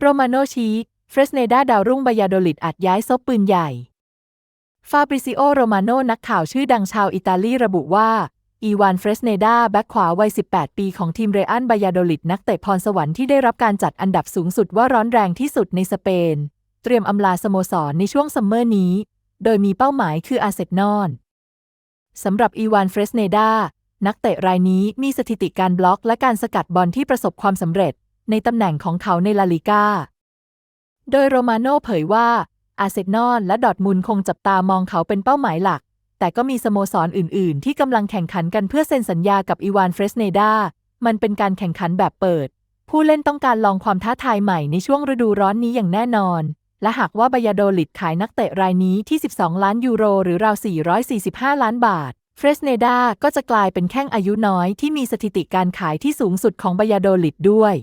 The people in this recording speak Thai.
โรมาโนชีเฟรสเนดาดาวรุ่งบายาโดลิดอาจย้ายซบปืนใหญ่ ฟาบริซิโอ โรมาโนนักข่าวชื่อดังชาวอิตาลีระบุว่า อีวานเฟรสเนดาแบ็คขวาวัย 18 ปีของทีมเรอันบายาโดลิดนักเตะพรสวรรค์ที่ได้รับการจัดอันดับสูงสุดว่าร้อนแรงที่สุดในสเปน เตรียมอำลาสโมสรในช่วงซัมเมอร์นี้ โดยมีเป้าหมายคืออาเซนอลสำหรับอีวานเฟรสเนดานักเตะรายนี้มีสถิติการบล็อกและการสกัดบอลที่ประสบความสำเร็จ ในตำแหน่งของเขาในลาลิก้า โดยโรมาโน่เผยว่า อาร์เซนอลและดอทมุนคงจับตามองเขาเป็นเป้าหมายหลัก แต่ก็มีสโมสรอื่น ๆ ที่กำลังแข่งขันกันเพื่อเซ็นสัญญากับอีวานเฟรสเนดา มันเป็นการแข่งขันแบบเปิด ผู้เล่นต้องการลองความท้าทายใหม่ในช่วงฤดูร้อนนี้อย่างแน่นอน และหากว่าบายาโดลิดขายนักเตะรายนี้ที่ 12 ล้านยูโร หรือราว 445 ล้านบาทเฟรสเนดาก็จะกลายเป็นแข้งอายุน้อยที่มีสถิติการขายที่สูงสุดของบายาโดลิดด้วย